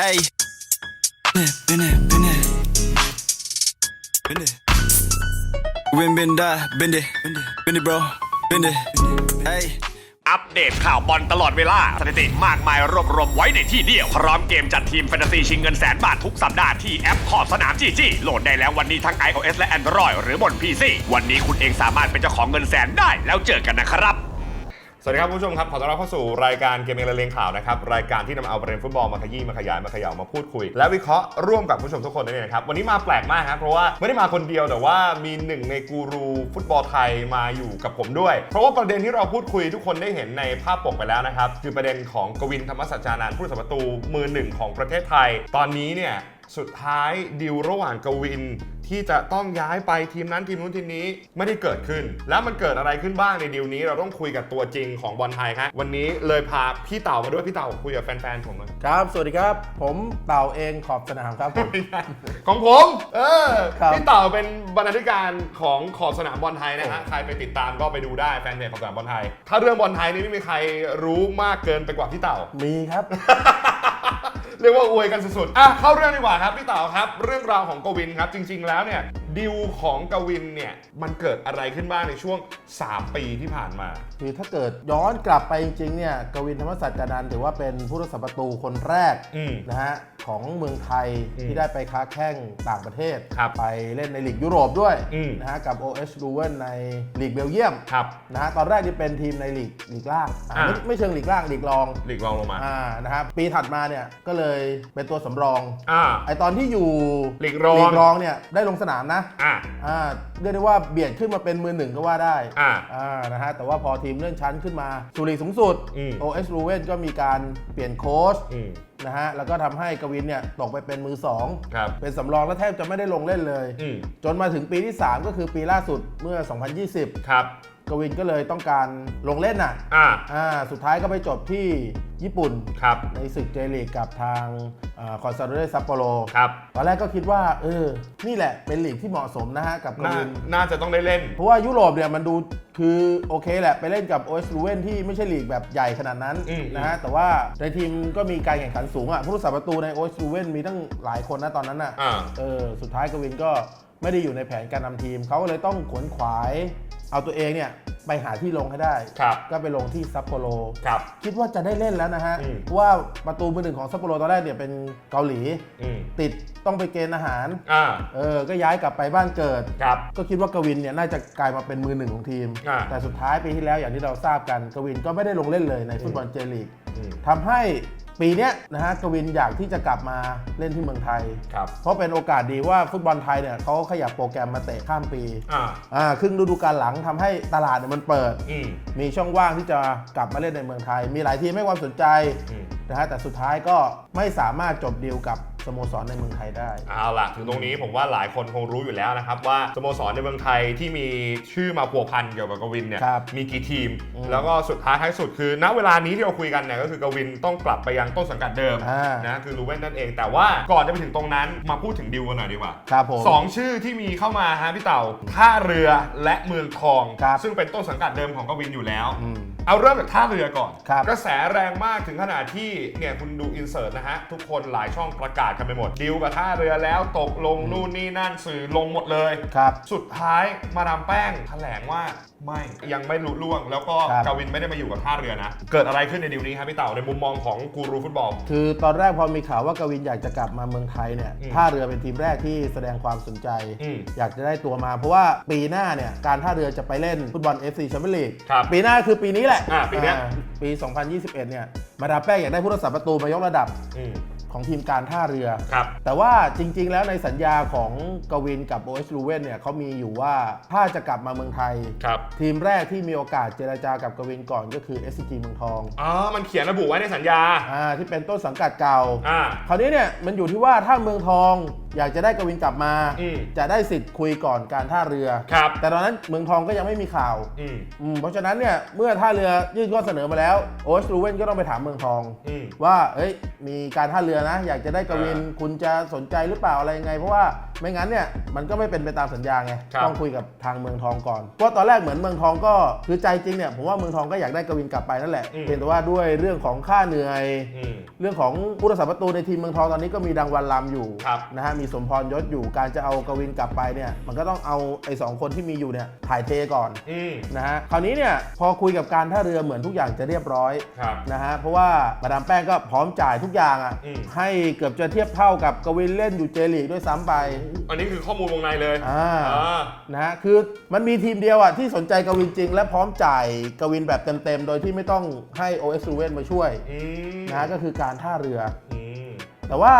Ey. Beni, beni. Beni. Win, bin da, bindi. Bindi, bro. Bindi. Ey. อัปเดตข่าวบอลตลอดเวลา สถิติมากมายรวบรวมไว้ในที่เดียว พร้อมเกมจัดทีมแฟนตาซีชิงเงินแสนบาททุกสัปดาห์ที่แอปขอบสนามจีจีโหลดได้แล้ววันนี้ทั้ง iOS และ Android หรือบน PC วันนี้คุณเองสามารถเป็นเจ้าของเงินแสนได้แล้วเจอกันนะครับ สวัสดีครับคุณผู้ชมครับ ขอต้อนรับเข้าสู่รายการเกมเมองละเลงข่าวนะครับ รายการที่นำเอาประเด็นฟุตบอลมาขยี้มาขยายมาเขย่ามาพูดคุย และวิเคราะห์ร่วมกับผู้ชมทุกคนนั่นเองนะครับวันนี้มาแปลกมากครับเพราะว่าไม่ได้มาคนเดียวแต่ว่ามีหนึ่งในกูรูฟุตบอลไทยมาอยู่กับผมด้วย เพราะว่าประเด็นที่เราพูดคุยทุกคนได้เห็นในภาพปกไปแล้วนะครับคือประเด็นของกวินธรรมสัจจานันท์ผู้รักษาประตูมือหนึ่งของประเทศไทย ตอนนี้เนี่ยสุดท้ายดิวระหว่างกวิน ที่จะต้องย้ายไปทีมนั้นทีมนู้นทีมนี้ไม่ได้เกิดขึ้น แล้วมันเกิดอะไรขึ้นบ้างในดิวนี้เราต้องคุยกับตัวจริงของบอลไทยครับวันนี้เลยพาพี่เต่ามาด้วยพี่เต่าคุยกับแฟนๆผมหน่อยครับ สวัสดีครับ ผมเต่าเองขอบสนามครับผม ของผม เออครับพี่เต่าเป็นบรรณาธิการของขอบสนามบอลไทยนะฮะใครไปติดตามก็ไปดูได้แฟนเพจขอบสนามบอลไทย ถ้าเรื่องบอลไทยนี่ไม่มีใครรู้มากเกินไปกว่าพี่เต่า มีครับ เรียกว่าอวยกันสุดๆอะเข้าเรื่องดีกว่าครับพี่เต๋าครับ เรื่องราวของกวินครับจริง ๆ แล้วเนี่ย ดิวของกวินเนี่ย มันเกิดอะไรขึ้นบ้างในช่วง 3 ปีที่ผ่านมา คือถ้าเกิดย้อนกลับไปจริงๆเนี่ยกวินธรรมศาสตร์จานันท์ถือว่าเป็นผู้รักษาประตูคนแรกอืมนะฮะของเมืองไทยอืมที่ได้ไปค้าแข้งต่างประเทศ ครับไปเล่นในลีกยุโรปด้วยอืม นะฮะกับ OH l u w e n ในลีกเบลเยียมครับ นะฮะตอนแรกนี่เป็นทีมในลีกลีกล่างอะอ่าไม่ไม่เชิงลีกล่างลีกรองหลีกรองลงมา อ่านะครับปีถัดมาเนี่ยก็เลยเป็นตัวสำรอง อ่า ไอตอนที่อยู่ลีกรอง ลีกรองเนี่ยได้ลงสนามนะอ่าอ่าเรียกได้ว่าเบียดขึ้นมาเป็นมือหนึ่งก็ว่าได้อ่าอ่านะฮะแต่ว่าพอทีมเลื่อนชั้นขึ้นมาสู่ลีกสูงสุดอืม OS r u w e n ก็มีการเปลี่ยนโค้ชอืมนะฮะแล้วก็ทำให้กวินเนี่ยตกไปเป็นมือ2ครับ เป็นสำรองและแทบจะไม่ได้ลงเล่นเลย อืมจนมาถึงปีที่ 3 ก็คือปีล่าสุดเมื่อ 2020 ครับ กวินก็เลยต้องการลงเล่นน่ะอ่าอ่าสุดท้ายก็ไปจบที่ญี่ปุ่น ครับ ในศึกเจลีกกับทางคอนซาโดเรซัปโปโรครับ ตอนแรกก็คิดว่าเออนี่แหละเป็นลีกที่เหมาะสมนะฮะกับกน่าวิน น่าจะต้องได้เล่น เพราะว่ายุโรปเนี่ยมันดูคือโอเคแหละ ไปเล่นกับโอเอสลูเวนที่ไม่ใช่ลีกแบบใหญ่ขนาดนั้นอืม นะฮะแต่ว่าในทีมก็มีการแข่งขันสูงอะผู้รักษาประตูในโอเอสลูเวนมีตั้งหลายคนนะตอนนั้นอะ อ่า เออสุดท้ายกวินก็ไม่ได้อยู่ในแผนการนำทีม เขาก็เลยต้องขวนขวาย เอาตัวเองเนี่ยไปหาที่ลงให้ได้ ครับ ก็ไปลงที่ซัปโปโร ครับ คิดว่าจะได้เล่นแล้วนะฮะ อืม เพราะว่าประตูมือหนึ่งของซัปโปโรตอนแรกเนี่ยเป็นเกาหลี อืมติดต้องไปเกณฑ์อาหาร อ่าเออ ก็ย้ายกลับไปบ้านเกิด ครับ ก็คิดว่ากวินเนี่ยน่าจะกลายมาเป็นมือหนึ่งของทีม อ่า แต่สุดท้ายปีที่แล้วอย่างที่เราทราบกันกวินก็ไม่ได้ลงเล่นเลยในฟุตบอลเจลีก อืม ทำให้ ปีเนี้ยนะฮะกวินอยากที่จะกลับมาเล่นที่เมืองไทย ครับ เพราะเป็นโอกาสดีว่าฟุตบอลไทยเนี่ยเขาขยับโปรแกรมมาเตะข้ามปีอ่า อ่าครึ่งฤดูกาลหลังทำให้ตลาดเนี่ยมันเปิด อืม มีช่องว่างที่จะกลับมาเล่นในเมืองไทย มีหลายทีมให้ความสนใจอืม นะฮะแต่สุดท้ายก็ไม่สามารถจบดีลกับ สโมสรในเมืองไทยได้ เอาล่ะ ถึงตรงนี้ผมว่าหลายคนคงรู้อยู่แล้วนะครับ ว่าสโมสรในเมืองไทยที่มีชื่อมาพัวพันเกี่ยวกับกวินเนี่ยครับมีกี่ทีม อืมแล้วก็สุดท้ายท้ายสุดคือ ณเวลานี้ที่เราคุยกันเนี่ยก็คือกวินต้องกลับไปยังต้นสังกัดเดิมอ่านะคือรูเวนนั่นเอง แต่ว่าก่อนจะไปถึงตรงนั้นมาพูดถึงดิวกันหน่อยดีกว่า ครับผม สองชื่อที่มีเข้ามาฮะพี่เต่าท่าเรือและเมืองทอง ครับซึ่งเป็นต้นสังกัดเดิมของกวินอยู่แล้ว อืม เอาเริ่มจากท่าเรือก่อน ครับกระแสแรงมากถึงขนาดที่เนี่ยคุณดูอินเสิร์ตนะฮะ ทุกคนหลายช่องประกาศกันไปหมดดิวกับท่าเรือแล้วตกลงนู่นนี่นั่นสื่อลงหมดเลยครับ สุดท้ายมาดามแป้งแถลงว่าไม่ยังไม่รู้ล่วง แล้วก็ครับ กวินไม่ได้มาอยู่กับท่าเรือนะ เกิดอะไรขึ้นในดิวนี้ครับพี่เต่าในมุมมองของกูรูฟุตบอล คือตอนแรกพอมีข่าวว่ากวินอยากจะกลับมาเมืองไทยเนี่ยอืมท่าเรือเป็นทีมแรกที่แสดงความสนใจ อืมอยากจะได้ตัวมา เพราะว่าปีหน้าเนี่ยการท่าเรือจะไปเล่นฟุตบอล FC แชมเปี้ยนลีกครับ ปีหน้าคือปีนี้แหละอ่าปีเนี้ย อ่าปี 2021 เนี่ย มาดามแป้งอยากได้ผู้รักษาประตูมายกระดับ อืม ของทีมการท่าเรือ ครับ แต่ว่าจริง ๆ แล้วในสัญญาของกวินกับ OS l u w e n เนี่ยเขามีอยู่ว่าถ้าจะกลับมาเมืองไทย ครับ ทีมแรกที่มีโอกาสเจรจากับกวินก่อนก็คือ SCG เมืองทองอ๋อ มันเขียนระบุไว้ในสัญญา อ่าที่เป็นต้นสังกัดเก่า อ่า คราวนี้เนี่ยมันอยู่ที่ว่าถ้าเมืองทองอยากจะได้กวินกลับมา อืม จะได้สิทธิ์คุยก่อนการท่าเรือ ครับ แต่ตอนนั้นเมืองทองก็ยังไม่มีข่าว อืม อืมเพราะฉะนั้นเนี่ยเมื่อท่าเรือยื่นข้อเสนอมาแล้วโอสลูเวนก็ต้องไปถามเมืองทอง อืม ว่าเอ้ยมีการท่าเรือนะ อยากจะได้กวินอ่าคุณจะสนใจหรือเปล่าอะไรยังไง เพราะว่าไม่งั้นเนี่ยมันก็ไม่เป็นไปตามสัญญาไงครับ ต้องคุยกับทางเมืองทองก่อนเพราะตอนแรกเหมือนเมืองทองก็คือใจจริงเนี่ยผมว่าเมืองทองก็อยากได้กวินกลับไปนั่นแหละอืม เพียงแต่ว่าด้วยเรื่องของค่าเหนื่อย อืม เรื่องของผู้รักษาประตูในทีมเมืองทองตอนนี้ก็มีดังวันลำอยู่ครับนะฮะมีสมพรยศอยู่การจะเอากวินกลับไปเนี่ยมันก็ต้องเอาไอ้สองคนที่มีอยู่เนี่ยถ่ายเทก่อนอืมนะฮะคราวนี้เนี่ยพอคุยกับการท่าเรือเหมือนทุกอย่างจะเรียบร้อยครับ นะฮะเพราะว่ามาดามแป้งก็พร้อมจ่ายทุกอย่างอะ่ะอืมให้เกือบจะเทียบเท่ากับกวินเล่นอยู่เจลีกด้วยซ้ำไปอันนี้คือข้อมูลวงในเลยอ่าอ่านะฮะคือมันมีทีมเดียวอะ่ะที่สนใจกวินจริง และพร้อมจ่ายกวินแบบเต็มๆ โดยที่ไม่ต้องให้ OS ซูเวนมาช่วยอืมนะฮะก็คือการท่าเรือ อืมแต่ว่า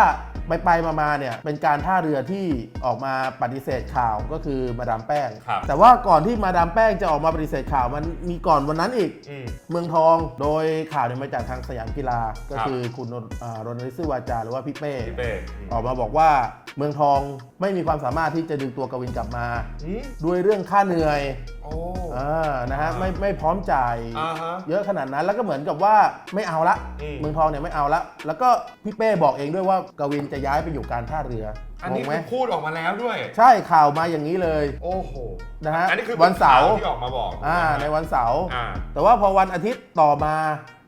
ไปไปๆมาๆเนี่ยเป็นการท่าเรือที่ออกมาปฏิเสธข่าวก็คือมาดามแป้ง ครับแต่ว่าก่อนที่มาดามแป้งจะออกมาปฏิเสธข่าวมันมีก่อนวันนั้นอีก อืม เมืองทองโดยข่าวเนี่ยมาจากทางสยามกีฬา ก็ครับ คือคุณนนอ่ารณฤทธิ์ซื่อวาจาหรือว่าพี่เป้ พี่เป้อืม ออกมาบอกว่าเมืองทองไม่มีความสามารถที่จะดึงตัวกวินกลับมา อืมด้วยเรื่องค่าเหนื่อยโอ้ อ่านะฮะอ่าไม่ไม่พร้อมจ่าย อ่าฮะเยอะขนาดนั้นแล้วก็เหมือนกับว่าไม่เอาละอืม เมืองทองเนี่ยไม่เอาละแล้วก็พี่เป้บอกเองด้วยว่ากวินจะย้ายไปอยู่การท่าเรือ อันงนี้งไหมคือพูดออกมาแล้วด้วย ใช่ข่าวมาอย่างนี้เลยโอ้โหนะฮะอันนี้คือวันเสาร์ป็ข่ที่ออกมาบอกอ่าในวันเสาร์อ่าแต่ว่าพอวันอาทิตย์ต่อมา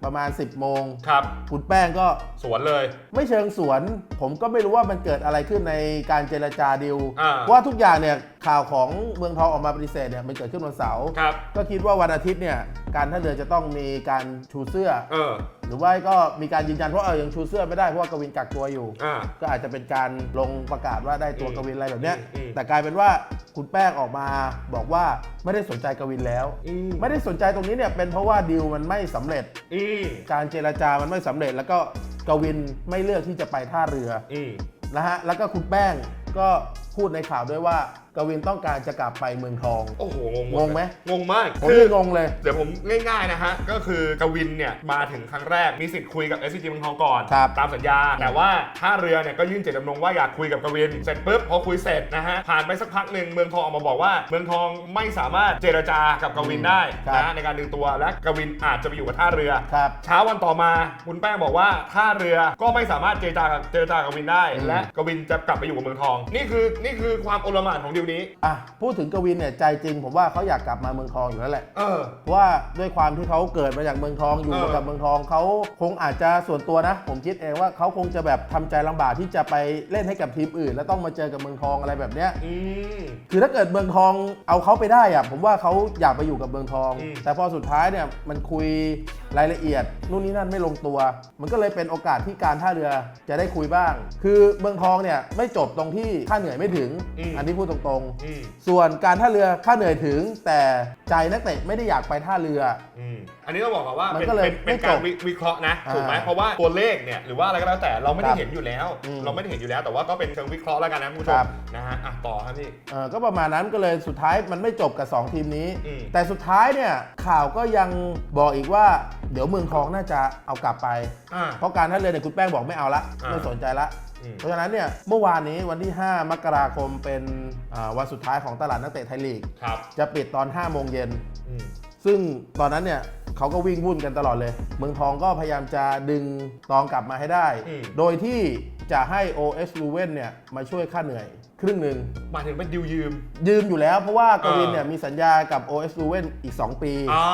ประมาณ 10 โมงครับคุณแป้งก็สวนเลย ไม่เชิงสวน ผมก็ไม่รู้ว่ามันเกิดอะไรขึ้นในการเจรจาดิวอ่าเพราะว่าทุกอย่างเนี่ยข่าวของเมืองทองออกมาปฏิเสธเนี่ยมันเกิดขึ้นวันเสาร์ครับ ก็คิดว่าวันอาทิตย์เนี่ยการท่าเรือจะต้องมีการชูเสื้อ เออหรือว่าก็มีการยืนยันเพราะเออยังชูเสื้อไม่ได้เพราะว่ากวินกักตัวอยู่ อ่า ก็อาจจะเป็นการลงประกาศว่าได้ตัวอืมกวินอะไรแบบเนี้ยอืมแต่กลายเป็นว่าคุณแป้งออกมาบอกว่าไม่ได้สนใจกวินแล้ว อืม ไม่ได้สนใจตรงนี้เนี่ยเป็นเพราะว่าดีลมันไม่สำเร็จ อืมการเจรจามันไม่สำเร็จ แล้วก็กวินไม่เลือกที่จะไปท่าเรือ อืม นะฮะ แล้วก็คุณแป้งก็ พูดในข่าวด้วยว่ากวินต้องการจะกลับไปเมืองทอง โอ้โห งงงงไหม งงมากผมคือนี่งงเลย เดี๋ยวผมง่ายๆนะฮะ ก็คือกวินเนี่ย มาถึงครั้งแรก มีสิทธิ์คุยกับ SCG เมืองทองก่อน ครับตามสัญญา แต่ว่าท่าเรือเนี่ยก็ยื่นเจตจำนงว่าอยากคุยกับกวิน เสร็จปุ๊บพอคุยเสร็จนะฮะ ผ่านไปสักพักหนึ่งเมืองทองออกมาบอกว่า เมืองทองไม่สามารถเจรจากับกวินได้ครับ นะฮะในการดึงตัวและกวินอาจจะไปอยู่กับท่าเรือ ครับ เช้าวันต่อมาคุณแป้งบอกว่าท่าเรือก็ไม่สามารถเจรจากับเจรจากับกวินได้อืมและกวินจะกลับไปอยู่กับเมืองทอง นี่คือนี่คือความโอลหม่านของดิวนี้ อะพูดถึงกวินเนี่ยใจจริง ผมว่าเขาอยากกลับมาเมืองทองอยู่แล้วแหละ เออ เพราะว่าด้วยความที่เขาเกิดมาจากเมืองทองอยู่เออกับเมืองทองเขาคงอาจจะส่วนตัวนะ ผมคิดเองว่าเขาคงจะแบบทำใจลำบากที่จะไปเล่นให้กับทีมอื่น แล้วต้องมาเจอกับเมืองทองอะไรแบบเนี้ย อืม คือถ้าเกิดเมืองทองเอาเขาไปได้อะผมว่าเขาอยากไปอยู่กับเมืองทอง อืม แต่พอสุดท้ายเนี่ยมันคุยรายละเอียด นู่นนี่นั่นไม่ลงตัว มันก็เลยเป็นโอกาสที่การท่าเรือจะได้คุยบ้าง คือเมืองทองเนี่ยไม่จบตรงที่ค่าเหนื่อยไม่ถึง อืม อันนี้พูดตรงอืมๆ ส่วนการท่าเรือค่าเหนื่อยถึง แต่ใจนักเตะไม่ได้อยากไปท่าเรือ อืมอันนี้ต้องบอกก่อนว่ามันเป็นก็เลยเป็นเป็นไม่จบการวิวิเคราะห์นะอ่าถูกไหมเพราะว่าตัวเลขเนี่ยหรือว่าอะไรก็แล้วแต่เราไม่ได้ครับเห็นอยู่แล้ว อืมเราไม่ได้เห็นอยู่แล้วแต่ว่าก็เป็นเชิงวิเคราะห์แล้วกันนะคุณผู้ชครัมบ นะฮะอะต่อครับพี่ เออก็ประมาณนั้นก็เลยสุดท้ายมันไม่จบกับ 2 ทีมนี้ อืม แต่สุดท้ายเนี่ยข่าวก็ยังบอกอีกว่า เดี๋ยวเมืองทองน่าจะเอากลับไป อ่า เพราะการท่าเรือเนี่ยคุณแป้งบอกไม่เอาละ อ่า ไม่สนใจละอืม เพราะฉะนั้นเนี่ยเมื่อวานนี้วันที่ 5 มกราคมเป็นอ่าวันสุดท้ายของตลาดนักเตะไทยลีกครับจะปิดตอน 5 โมงเย็นอืมซึ่งตอนนั้นเนี่ยเขาก็วิ่งวุ่นกันตลอดเลย เมืองทองก็พยายามจะดึงตองกลับมาให้ได้อืมโดยที่จะให้ OS l u v e n เนี่ยมาช่วยค่าเหนื่อย ครึ่งหนึ่งหมายถึงเป็นดิวยืม ยืมอยู่แล้วเพราะว่ากวินเออเนี่ยมีสัญญากับ OS l u v e n อีก 2 ปี อ่า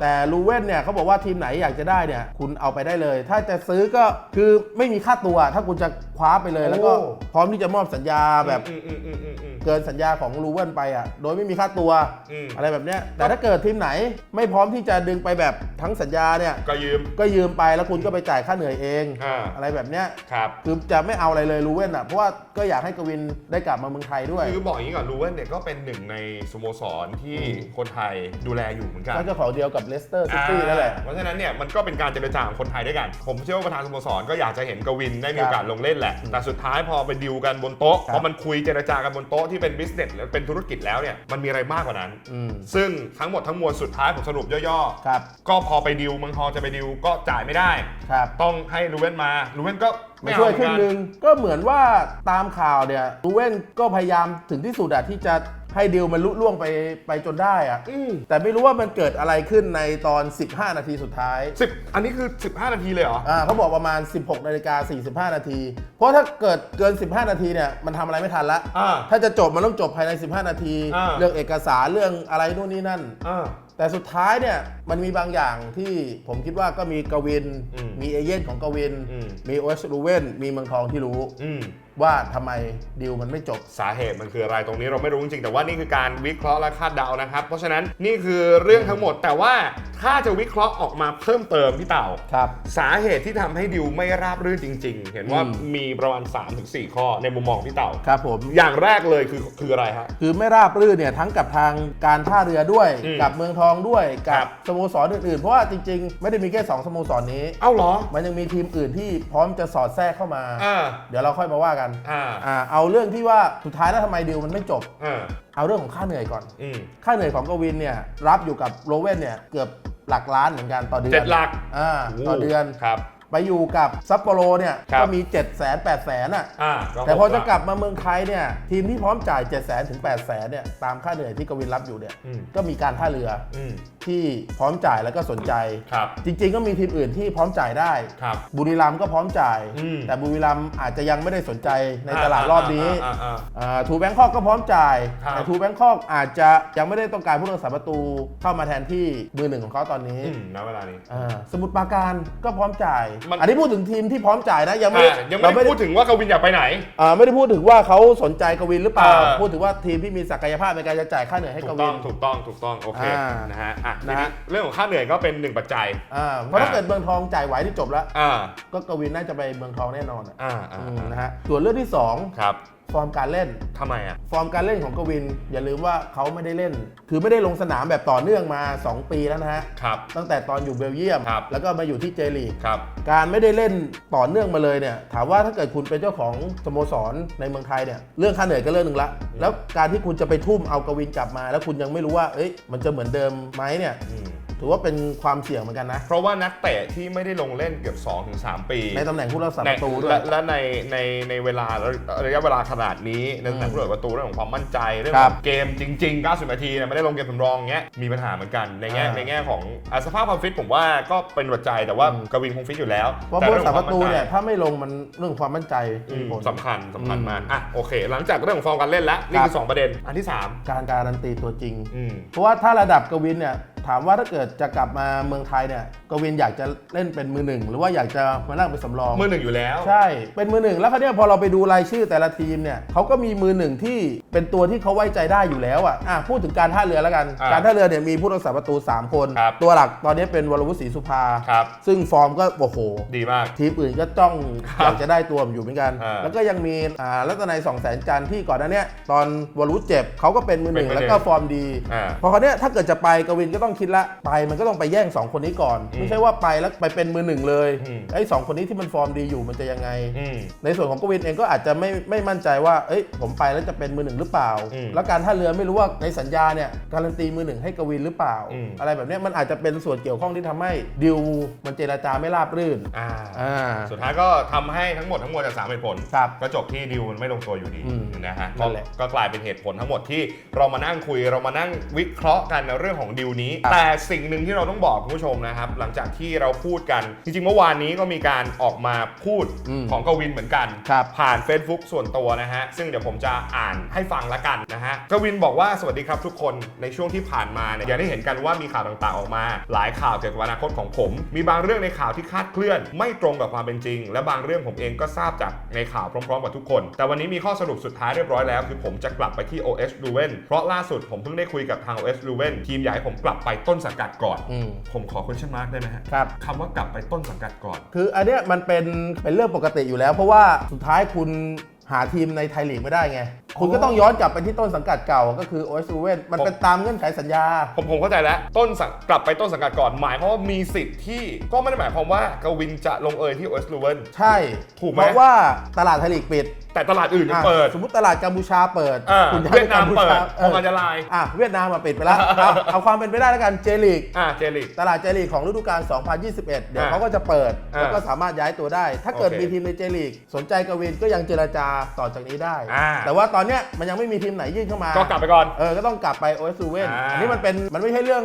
แต่ลูเว่นเนี่ยเขาบอกว่าทีมไหนอยากจะได้เนี่ย คุณเอาไปได้เลย ถ้าจะซื้อก็คือไม่มีค่าตัว ถ้าคุณจะคว้าไปเลยแล้วก็พร้อมที่จะมอบสัญญาแบบอืมอืมอืมอืมอืม เกินสัญญาของลูเว่นไปอะโดยไม่มีค่าตัวอืมอะไรแบบเนี้ยแต่ถ้าเกิดทีมไหนไม่พร้อมที่จะดึงไปแบบทั้งสัญญาเนี่ยก็ยืม ก็ยืมไปแล้วคุณก็ไปจ่ายค่าเหนื่อยเองอ่าอะไรแบบเนี้ย ครับ คือจะไม่เอาอะไรเลยลูเว่นอะเพราะว่าก็อยากให้กวินได้กลับมาเมืองไทยด้วย คือบอกอย่างนี้ก่อนลูเวนเนี่ยก็เป็นหนึ่งในสโมสรที่อืมคนไทยดูแลอยู่เหมือนกันก็เจ้าของเดียวกับเลสเตอร์ซิตี้นั่นแหละ เพราะฉะนั้นเนี่ยมันก็เป็นการเจรจาของคนไทยด้วยกัน ผมเชื่อว่าประธานสโมสรก็อยากจะเห็นกวินได้มีโอกาสลงเล่นแหละ แต่สุดท้ายพอไปดิวกันบนโต๊ะครับพอมันคุยเจรจากันบนโต๊ะที่เป็นบิสเนสหรือเป็นธุรกิจแล้วเนี่ยมันมีอะไรมากกว่านั้นอืมซึ่งทั้งหมดทั้งมวลสุดท้ายผมสรุปย่อครับๆก็พอไปดิวเมืองทองจะไปดิวก็จ่ายไม่ได้ครับต้องให้ลูเวนมาลูเวนก็ไม่มาเอาช่วยเหมืคอนรึ่งกันหนึ่งก็เหมือนว่าตามข่าวเนี่ยลูเว่นก็พยายามถึงที่สุดอะที่จะ ให้ดิวมันลุล่วงไปไปจนได้อะอืมแต่ไม่รู้ว่ามันเกิดอะไรขึ้นในตอน 15 นาทีสุดท้ายสิบอันนี้คือ 15 นาทีเลยเหรอ อ่าเขาบอกประมาณ 16นาฬิกา45 นาที เพราะถ้าเกิดเกิน 15 นาทีเนี่ยมันทำอะไรไม่ทันละอ่าถ้าจะจบมันต้องจบภายใน 15 นาที อ่า เรื่องเอกสารเรื่องอะไรนู่นนี่นั่น อ่า แต่สุดท้ายเนี่ยมันมีบางอย่างที่ผมคิดว่าก็มีกวิน อืมมีเอเย่นของกวิน อืม มีโอเอสลูเวนมีเมืองทองที่รู้ อืม ว่าทำไมดีลมันไม่จบสาเหตุมันคืออะไรตรงนี้เราไม่รู้จริงๆแต่ว่านี่คือการวิเคราะห์และคาดเดานะครับ เพราะฉะนั้นนี่คือเรื่องทั้งหมด แต่ว่าถ้าจะวิเคราะห์ออกมาเพิ่มเติมพี่เต่าครับสาเหตุที่ทำให้ดิวไม่ราบรื่นจริง ๆ เห็นว่าอืมมีประมาณ3-4ข้อในมุมมองพี่เต่าครับผมอย่างแรกเลยคือคืออะไรฮะคือไม่ราบรื่นเนี่ยทั้งกับทางการท่าเรือด้วยอืมกับเมืองทองด้วยกัครับบสโมสรอื่นๆ เพราะว่าจริง ๆ ไม่ได้มีแค่สองสโมสรนี้เอ้าเหรอมันยังมีทีมอื่นที่พร้อมจะสอดแทรกเข้ามาอ่าเดี๋ยวเราค่อยมาว่ากันอ่าอ่าเอาเรื่องที่ว่าสุดท้ายแล้วทำไมดีลมันไม่จบ อ่าเอาเรื่องของค่าเหนื่อยก่อน อืม ค่าเหนื่อยของกวินเนี่ยรับอยู่กับโรเว่นเนี่ยเกือบหลักล้านเหมือนกันต่อเดือนเจ็ดหลัก อ่าต่อเดือน ครับ ไปอยู่กับซัปโปโรเนี่ยครับ ก็มี7 0 0 0 0 0 8 0 0 0 0อะ อ่าแต่พอจะกลับมาเมืองไทยเนี่ยทีมที่พร้อมจ่าย 7 0 0 0 0 0ถึง8 0 0 0 0เนี่ยตามค่าเหนื่อยที่กวินรับอยู่เนี่ยอืมก็มีการท่าเรือ อืม ที่พร้อมจ่ายแล้วก็สนใจ ครับ จริง ๆ ก็มีทีมอื่นที่พร้อมจ่ายได้ ครับ บุรีรัมย์ก็พร้อมจ่าย อืม แต่บุรีรัมย์อาจจะยังไม่ได้สนใจในตลาดรอบนี้าอ่า อ่าทูแบงคอกก็พร้อมจ่าย ครับ แต่ทูแบงคอกอาจจะยังไม่ได้ต้องการผู้รักษาประตูเข้ามาแทนที่มือหนึ่งของเขาตอนนี้ อืมณเวลานี้ อ่าสมุทรปราการก็พร้อมจ่าย มัน อันนี้พูดถึงทีมที่พร้อมจ่ายนะยังไม่อ่ายังไม่ได้พูดถึงว่ากวินอยากไปไหน อ่าไม่ได้พูดถึงว่าเขาสนใจกวินหรือเปล่าเออพูดถึงว่าทีมที่มีศักยภาพในการจะจ่ายค่าเหนื่อยให้ถูกกวิต้องนถูกต้องถูกต้องโอเคอ่านะฮะอะนะฮะทีเรื่องของค่าเหนื่อยก็เป็นหนึ่งปัจจัยอ่าเพราะถ้าอ่าเกิดเมืองทองจ่ายไหวที่จบแล้วอ่าก็กวินน่าจะไปเมืองทองแน่นอนอะอ่าอ่าอืมนะฮะส่วนเรื่องที่สองครับ ฟอร์มการเล่น ทำไมอะ ฟอร์มการเล่นของกวิน อย่าลืมว่าเขาไม่ได้เล่น คือไม่ได้ลงสนามแบบต่อเนื่องมา 2 ปีแล้วนะฮะ ครับ ตั้งแต่ตอนอยู่เบลเยียม ครับ แล้วก็มาอยู่ที่เจลีก ครับ การไม่ได้เล่นต่อเนื่องมาเลยเนี่ย ถามว่าถ้าเกิดคุณเป็นเจ้าของสโมสรในเมืองไทยเนี่ย เรื่องค่าเหนื่อยก็เรื่องหนึ่งละ แล้วการที่คุณจะไปทุ่มเอากวินกลับมา แล้วคุณยังไม่รู้ว่า เอ้ย มันจะเหมือนเดิมไหมเนี่ย อืม ถือว่าเป็นความเสี่ยงเหมือนกันนะ เพราะว่านักเตะที่ไม่ได้ลงเล่นเกือบ2-3 ปีในตำแหน่งผู้รักษาในประตูด้วและยและในในในเวลาระยะเวลาขนาดนี้ในตำแหน่งผู้รักษาประตูเรื่องของความมั่นใจเรื่องคขรัอบงเกมจริง ๆ 90 นาทีเนี่ยไม่ได้ลงเกมสำรองเงี้ยมีปัญหาเหมือนกันในแง่อ่าในแง่ของอะสภาพความฟิตผมว่าก็เป็นปัจจัยแต่ว่าอืมกวินคงฟิตอยู่แล้วเพราะแต่ผู้เรื่รัอกงษาของประตูความมั่นใจเนี่ยถ้าไม่ลงมันเรื่องความมั่นใจอืมีมผลสำคัญสำคัญอืมมากอะโอเค หลังจากเรื่องของฟอร์มการเล่นแล้วนี่ครับคือสองประเด็นอันที่สามการการันตีตัวจริงอืมเพราะว่าถ้าระดับกวินเนี่ย ถามว่าถ้าเกิดจะกลับมาเมืองไทยเนี่ยกวินอยากจะเล่นเป็นมือหนึ่ง หรือว่าอยากจะมานั่งเป็นสำรอง มือหนึ่งอยู่แล้ว ใช่ เป็นมือหนึ่งแล้วคราวเนี้ยพอเราไปดูรายชื่อแต่ละทีมเนี่ยเขาก็มีมือหนึ่งที่เป็นตัวที่เขาไว้ใจได้อยู่แล้วอะอะพูดถึงการท่าเรือแล้วกัน อ่าการท่าเรือเนี่ยมีผู้รักษาประตู 3 คน ครับตัวหลักตอนนี้เป็นวรวุฒิศรีสุภา ครับ ซึ่งฟอร์มก็โอ้โห ดีมาก ทีมอื่นก็จ้องครับอยากจะได้ตัวมันอยู่เหมือนกัน อ่าแล้วก็ยังมีอ่ารัตนัยสองแสนจันทร์ที่ก่อนหน้าเนี้ยตอนวรวุฒิเจ็บเขาก็เป็นมือหนึ่งเป็นมือหนึ่งแล้วก็ฟอร์มดี อ่า พอเขาวเนี้ยถ้าเกิดจะไปกวินก็ต้องคิดละไปมันก็ต้องไปแย่ง 2 คนนี้ก่อนอืมไม่ใช่ว่าไปแล้วไปเป็นมือหนึ่งเลยอืมไอ้สองคนนี้ที่มันฟอร์มดีอยู่มันจะยังไงอืมในส่วนของกวินเองก็อาจจะไม่ไม่มั่นใจว่าเอ้ยผมไปแล้วจะเป็นมือหนึ่งหรือเปล่าอืมแล้วการท่าเรือไม่รู้ว่าในสัญญาเนี่ยการันตีมือหนึ่งให้กวินหรือเปล่าอืมอะไรแบบเนี้ยมันอาจจะเป็นส่วนเกี่ยวข้องที่ทำให้ดิวมันเจราจาไม่ราบรื่นอ่าอ่าสุดท้ายก็ทำให้ทั้งหมดทั้งมวลจากสามเหตุผลครับก็จบที่ดิวมันไม่ลงตัวอยู่ดีอืมนะฮะนั่ก็นแหละก็กลายเป็นเหตุผลทั้งหมดที่เรามานั่งคุยเรามานั่งวิเคราะห์กันในเรื่องของดิวนี้ครับแต่สิ่งหนึ่งที่เราต้องบอกคุณผู้ชมนะครับ หลังจากที่เราพูดกัน จริงๆ เมื่อวานนี้ก็มีการออกมาพูดอืมของกวินเหมือนกัน ครับ ผ่าน Facebook ส่วนตัวนะฮะ ซึ่งเดี๋ยวผมจะอ่านให้ฟังละกันนะฮะ กวินบอกว่าสวัสดีครับทุกคนในช่วงที่ผ่านมาเนี่ยอย่างที่เห็นกันว่ามีข่าวต่างๆออกมา หลายข่าวเกี่ยวกับอนาคตของผม มีบางเรื่องในข่าวที่คาดเคลื่อน ไม่ตรงกับความเป็นจริง และบางเรื่องผมเองก็ทราบจากในข่าวพร้อมๆกับทุกคน แต่วันนี้มีข้อสรุปสุดท้ายเรียบร้อยแล้ว คือผมจะกลับไปที่ OS l u v e n เพราะล่าสุดผมเพิ่งได้คุยกับทาง OS l u v e n ทีมอยากให้ผมกลับไปต้นสังกัดก่อน อืม ผมขอ question mark ได้ไหมฮะครับ คำว่ากลับไปต้นสังกัดก่อน คืออันเนี้ยมันเป็นเป็นเรื่องปกติอยู่แล้ว เพราะว่าสุดท้ายคุณหาทีมในไทยลีกไม่ได้ไง คุณก็ต้องย้อนกลับไปที่ต้นสังกัดเก่าก็คือ OS เวนมันเป็นตามเงื่อนไขสัญญา ผมผมเข้าใจแล้ว ต้นสังกลับไปต้นสังกัดก่อนหมายความว่ามีสิทธิ์ที่ก็ไม่ได้หมายความว่ากวินจะลงเอยที่ OS l u v e n ใช่ถูกไหมเพราะว่าตลาดไทยลีกปิด แต่ตลาดอื่นยังอะเปิด สมมติตลาดกัมพูชาเปิดอ่าคุณจะเวียดนามเปิดเอพออมันจะลายอะเวียดนามมาปิดไปแล้วเอาเอาความเป็นไปได้แล้วกันเจลีกอ่าเจลิกตลาดเจลีกของฤดูกาล 2021 เดี๋ยวอ่าเขาก็จะเปิดอ่าแล้วก็สามารถย้ายตัวได้ ถ้าเกิดโอเคมีทีมในเจลีกสนใจกวินก็ยังเจรจาต่อจากนี้ได้อ่าแต่ว่าตอนเนี้ยมันยังไม่มีทีมไหนยื่นเข้ามา ก็กลับไปก่อน เออ ก็ต้องกลับไปโอเอสซูเว่นอ่าอันนี้มันเป็น มันไม่ใช่เรื่อง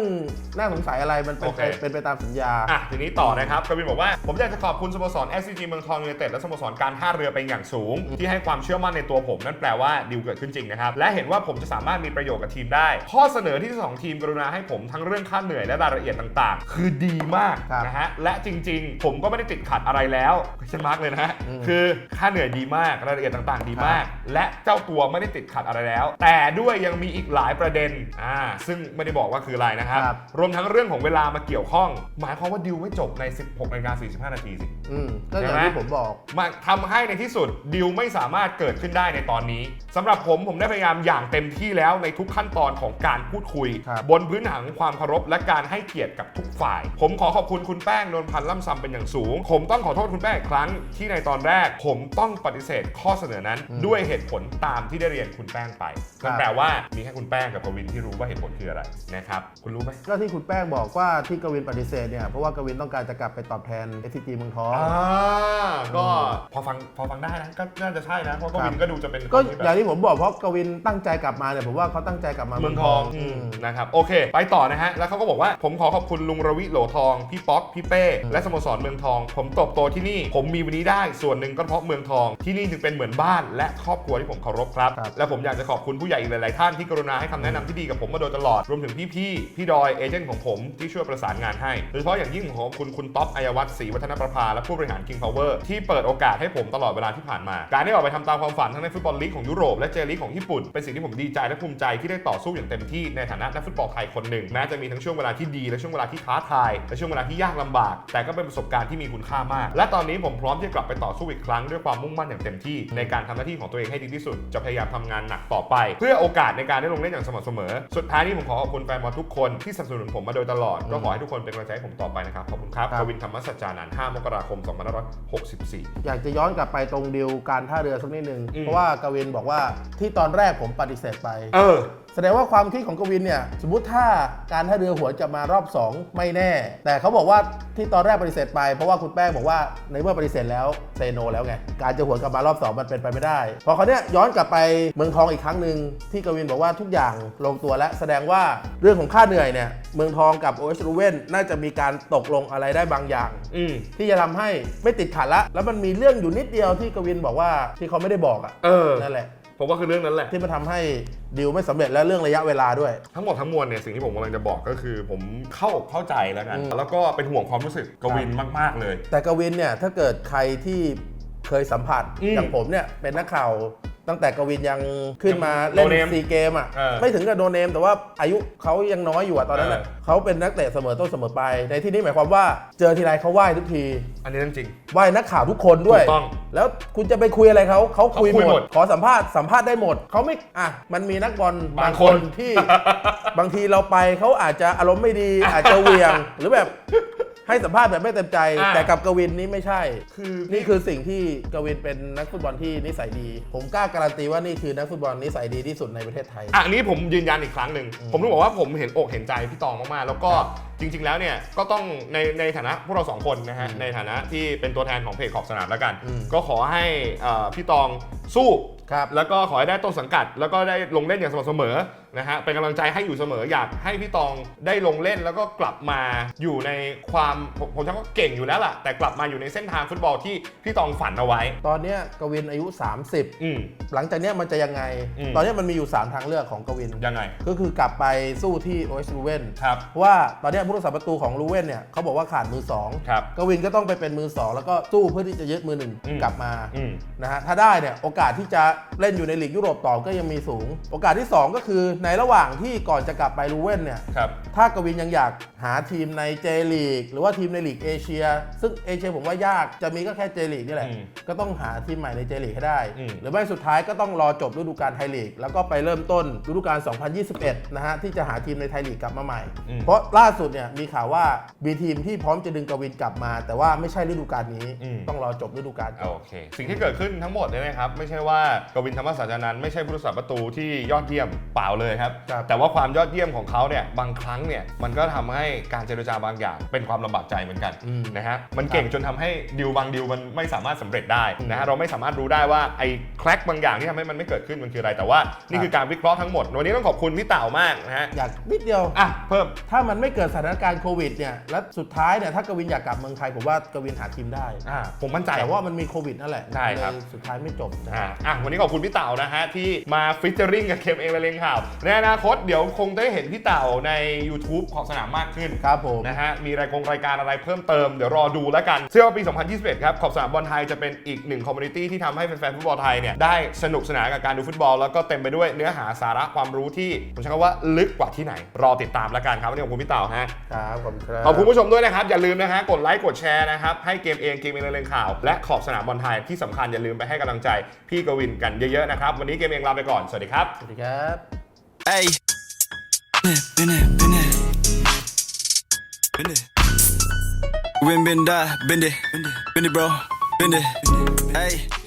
น่าสงสัยอะไร มันเป็นโอเคไปเป็นไปตามสัญญา อะทีนี้ต่อนะครับกวินบอกว่า ผมอยากจะขอบคุณสโมสร SCG เมืองทองยูไนเต็ดและสโมสรการท่าเรือเป็นอย่างสูง ที่ให้ความเชื่อมั่นในตัวผมนั่นแปลว่าดีลเกิดขึ้นจริงนะครับ และเห็นว่าผมจะสามารถมีประโยชน์กับทีมได้ ข้อเสนอที่ทั้งสองทีมกรุณาให้ผมทั้งเรื่องค่าเหนื่อยและรายละเอียดต่างๆ คือดีมากครับ นะฮะและจริง ๆ ผมก็ไม่ได้ติดขัดอะไรแล้วเช่นมาร์กเลยนะฮะอืมคือค่าเหนื่อยดีมากรายละเอียดต่างๆ ดีมากครับและเจ้าตัวไม่ได้ติดขัดอะไรแล้ว แต่ด้วยยังมีอีกหลายประเด็นอ่าซึ่งไม่ได้บอกว่าคืออะไรนะครับ ครับ รวมทั้งเรื่องของเวลามาเกี่ยวข้อง หมายความว่าดิวไม่จบใน 16นาฬิกา45 นาทีสิ อืมก็อย่างใช่ไหมที่ผมบอก มาทำให้ในที่สุดดิวไม่สามารถเกิดขึ้นได้ในตอนนี้สำหรับผมผมได้พยายามอย่างเต็มที่แล้วในทุกขั้นตอนของการพูดคุยครับบนพื้นฐานของความเคารพและการให้เกียรติกับทุกฝ่าย ผมขอขอบคุณคุณแป้งนนพันธ์ล่ำซำเป็นอย่างสูง ผมต้องขอโทษคุณแป้งอีกครั้งที่ในตอนแรก ผมต้องปฏิเสธข้อเสนอนั้นด้วยเหตุผลตามที่ได้เรียนคุณแป้งไปนั่นแปลว่ามีแค่คุณแป้งกับกวินที่รู้ว่าเหตุผลคืออะไรนะครับคุณรู้ไหม ก็ที่คุณแป้งบอกว่าที่กวินปฏิเสธเนี่ยเพราะว่ากวินต้องการจะกลับไปตอบแทนเอสจีเมืองทอง อ่าก็พอฟังพอฟังได้นะก็น่าจะใช่นะเพราะกวินก็ดูจะเป็นคนก็ที่แบบอย่างที่ผมบอกเพราะกวินตั้งใจกลับมาเนี่ยผมว่าเขาตั้งใจกลับมาเมืองทองอืม นะครับโอเค ไปต่อนะฮะ แล้วเขาก็บอกว่าผมขอขอบคุณลุงรวิโหลทอง พี่ป๊อก พี่เป้ และสโมสรเมืองทอง ผมเตบโตที่นี่ ผมมีวันนี้ได้ส่วนหนึ่งก็เพราะเมืองทองที่นี่จึงเป็นเหมือนบ้านและครอบครัวที่ผมเคารพครับครับ และผมอยากจะขอบคุณผู้ใหญ่อีกหลาย ๆ ท่านที่กรุณาให้คำแนะนำที่ดีกับผมมาโดยตลอด รวมถึงพี่ๆ พี่ดอยเอเจนต์ของผมที่ช่วยประสานงานให้ โดยเฉพาะอย่างยิ่งผมขอบคุณคุณท็อปอัยวัฒน์ศรีวัฒนประภาและผู้บริหาร King Power ที่เปิดโอกาสให้ผมตลอดเวลาที่ผ่านมา การได้ออกไปทำตามความฝันทั้งในฟุตบอลลีกของยุโรปและเจลีกของญี่ปุ่น เป็นสิ่งที่ผมดีใจและภูมิใจที่ได้ต่อสู้อย่างเต็มที่ในฐานะนักฟุตบอลไทยคนหนึ่งแม้จะมีทั้งช่วงเวลาที่ดีและช่วงเวลาที่ท้าทายและช่วงเวลาที่ยากลำบาก แต่ก็เป็นประสบการณ์ที่มีคุณค่ามาก และตอนนี้ผมพร้อมที่จะกลับไปต่อสู้อีกครั้งด้วยความมุ่งมั่นอย่างเต็มที่ในการทำหน้าที่ของตัวเองให้ดีที่สุดจะพยายามทำงานหนักต่อไป เพื่อโอกาสในการได้ลงเล่นอย่างสม่ำเสมอ สุดท้ายนี้ผมขอขอบคุณแฟนบอลทุกคนที่สนับสนุนผมมาโดยตลอด ก็ขอให้ทุกคนเป็นกำลังใจให้ผมต่อไปนะครับ ขอบคุณครับครับกวินธรรมสัจจานันท์5มกราคม2564 อยากจะย้อนกลับไปตรงดีลการท่าเรือสักนิดนึง อืม เพราะว่ากวินบอกว่าที่ตอนแรกผมปฏิเสธไป เออแสดงว่าความคิดของกวินเนี่ยสมมติถ้าการท่าเรือหวนจะมารอบ 2 ไม่แน่ แต่เขาบอกว่าที่ตอนแรกปฏิเสธไปเพราะว่าคุณแป้งบอกว่าในเมื่อปฏิเสธแล้วเซโนแล้วไงการจะหวนกลับมารอบ 2 มันเป็นไปไม่ได้ พอเขาวเนี้ยย้อนกลับไปเมืองทองอีกครั้งหนึ่งที่กวินบอกว่าทุกอย่างลงตัวแล้วแสดงว่าเรื่องของค่าเหนื่อยเนี่ยเมืองทองกับโอเอชรูเวนน่าจะมีการตกลงอะไรได้บางอย่าง อืมที่จะทำให้ไม่ติดขัดละแล้วมันมีเรื่องอยู่นิดเดียวที่กวินบอกว่าที่เขาไม่ได้บอกอะเออ นั่นแหละ ผมว่าคือเรื่องนั้นแหละ ที่มันทำให้ดีลไม่สำเร็จและเรื่องระยะเวลาด้วย ทั้งหมดทั้งมวลเนี่ยสิ่งที่ผมกำลังจะบอกก็คือ ผมเข้าอกเข้าใจแล้วกันอืมแล้วก็เป็นห่วงความรู้สึกกวินมากๆเลย แต่กวินเนี่ยถ้าเกิดใครที่เคยสัมผัสอืม อย่างผมเนี่ยเป็นนักข่าว ตั้งแต่กวินยังขึ้นมาเล่น No name ซีเกมอะ เออไม่ถึงกับโดเนม แต่ว่าอายุเขายังน้อยอยู่อะตอนนั้นอะเออ เขาเป็นนักเตะเสมอต้นเสมอไปในที่นี้หมายความว่าเจอทีไรเขาไหว้ทุกที อันนี้เรื่องจริง ไหว้นักข่าวทุกคนด้วย ถูกต้องแล้วคุณจะไปคุยอะไรเขา เขาคุยเขาคุยหหมมด ด ขอสัมภาษณ์ สัมภาษณ์ได้หมด เขาไม่ อะ มันมีนักบอลบางคนที่ บางทีเราไปเขาอาจจะอารมณ์ไม่ดี อาจจะเหวียง หรือแบบ ให้สัมภาษณ์แบบไม่เต็มใจ อะแต่กับกวินนี่ไม่ใช่ คือนี่คือสิ่งที่กวินเป็นนักฟุตบอลที่นิสัยดี ผมกล้าการันตีว่านี่คือนักฟุตบอลนิสัยดีที่สุดในประเทศไทยอะอันนี้ผมยืนยันอีกครั้งหนึ่ง ผมต้องบอกว่าผมเห็นอกเห็นใจพี่ตองมาก ๆ แล้วก็ จริง ๆ แล้วเนี่ยก็ต้องในในฐานะพวกเราสองคนนะฮะอืมในฐานะที่เป็นตัวแทนของเพจขอบสนามแล้วกัน อืม ก็ขอให้เอ่อพี่ตองสู้ ครับ แล้วก็ขอให้ได้ต้นสังกัด แล้วก็ได้ลงเล่นอย่างสม่ำเสมอนะฮะเป็นกำลังใจให้อยู่เสมออยากให้พี่ตองได้ลงเล่นแล้วก็กลับมาอยู่ในความผมผมใช้คำว่าเก่งอยู่แล้วล่ะ แต่กลับมาอยู่ในเส้นทางฟุตบอลที่พี่ตองฝันเอาไว้ ตอนเนี้ยกวินอายุ 30 อืม หลังจากเนี้ยมันจะยังไง อืม ตอนเนี้ยมันมีอยู่ 3 ทางเลือกของกวิน ยังไงก็คือกลับไปสู้ที่โอเอสลูเวนครับเพราะว่าตอนเนี้ยผู้รักษาประตูของลูเวนเนี่ยเขาบอกว่าขาดมือสองครับกวินก็ต้องไปเป็นมือสองแล้วก็สู้เพื่อที่จะยึดมือหนึ่งอืม กลับมาอืม นะฮะถ้าได้เนี่ยโอกาสที่จะเล่นอยู่ในลีกยุโรปต่อก็ยังมีสูง โอกาสที่2ก็คือในระหว่างที่ก่อนจะกลับไปลูเวนเนี่ย ครับ ถ้ากวินยังอยากหาทีมในเจลีกหรือว่าทีมในลีกเอเชีย ซึ่งเอเชียผมว่ายากจะมีก็แค่เจลีกนี่แหละ อืมก็ต้องหาทีมใหม่ในเจลีกให้ได้ อืม หรือไม่สุดท้ายก็ต้องรอจบฤดูกาลไทยลีก แล้วก็ไปเริ่มต้นฤดูกาล 2021 นะฮะ ที่จะหาทีมในไทยลีกกลับมาใหม่เพราะล่าสุดเนี่ยเนี่ยมีข่าวว่ามีทีมที่พร้อมจะดึงกวินกลับมา แต่ว่าไม่ใช่ฤดูกาลนี้ อืม ต้องรอจบฤดูกาลก่อน โอเค สิ่งที่เกิดขึ้นทั้งหมดเนี่ยนะครับ ไม่ใช่ว่ากวินธรรมศาสตร์นันท์ไม่ใช่ผู้รักษาประตูที่ยอดเยี่ยมเปล่าเลยครับ ครับแต่ว่าความยอดเยี่ยมของเขาเนี่ยบางครั้งเนี่ยมันก็ทำให้การเจรจาบางอย่าง เป็นความลำบากใจเหมือนกันอืมนะฮะมันเก่งจนทำให้ดิวบางดิวมันไม่สามารถสำเร็จได้นะฮะเราไม่สามารถรู้ได้ว่าไอ้แครกบางอย่างที่ทำให้มันไม่เกิดขึ้นมันคืออะไรแต่ว่านี่คือการวิเคราะห์ทั้งหมดวันนี้ต้องขอบคุณพี่เต่ามากนะฮะอยากนิดเดียว อะเพิ่ม ถ้ามันไม่เกิดสถานการณ์โควิดเนี่ยแล้วสุดท้ายเนี่ยถ้ากวินอยากกลับเมืองไทยผมว่ากวินหาทีมได้ อ่าผมมั่นใจ แต่ว่ามันมีโควิดนั่นแหละใช่ครับ เลยสุดท้ายไม่จบนะ อะอะวันนี้ขอบคุณพี่เต่านะฮะ ที่มาฟิชเจอริงกับเคมเองและเลงข่าว ในอนาคตเดี๋ยวคงได้เห็นพี่เต่าใน YouTube ของสนามมากขึ้นครับผม นะฮะ มีรายกงรายการอะไรเพิ่มเติม เดี๋ยวรอดูแล้วกัน เชื่อว่าปี 2021 ครับ ขอบสนามบอลไทยจะเป็นอีกหนึ่งคอมมูนิตี้ที่ทำให้แฟนๆฟุตบอลไทยเนี่ยได้สนุกสนานกับการดูฟุตบอล แล้วก็เต็มไปด้วยเนื้อหาสาระความรู้ที่ผมใช้คำว่าลึกกว่าที่ไหน รอติดตามแล้วกันครับวันนี้ขอบคุณพี่เต่าฮะครับขอบคุณครับขอบคุณผู้ชมด้วยนะครับ อย่าลืมนะฮะกดไลค์กดแชร์นะครับ ให้เกมเองเกมเองเรื่องข่าว และขอบสนามบอลไทยที่สำคัญอย่าลืมไปให้กำลังใจพี่กวินกันเยอะๆนะครับ วันนี้เกมเองลาไปก่อนสวัสดีครับ สวัสดีครับ Hey. Been it, been it. Been it. Win, been die, been it. Been it, bro. Been it. Hey.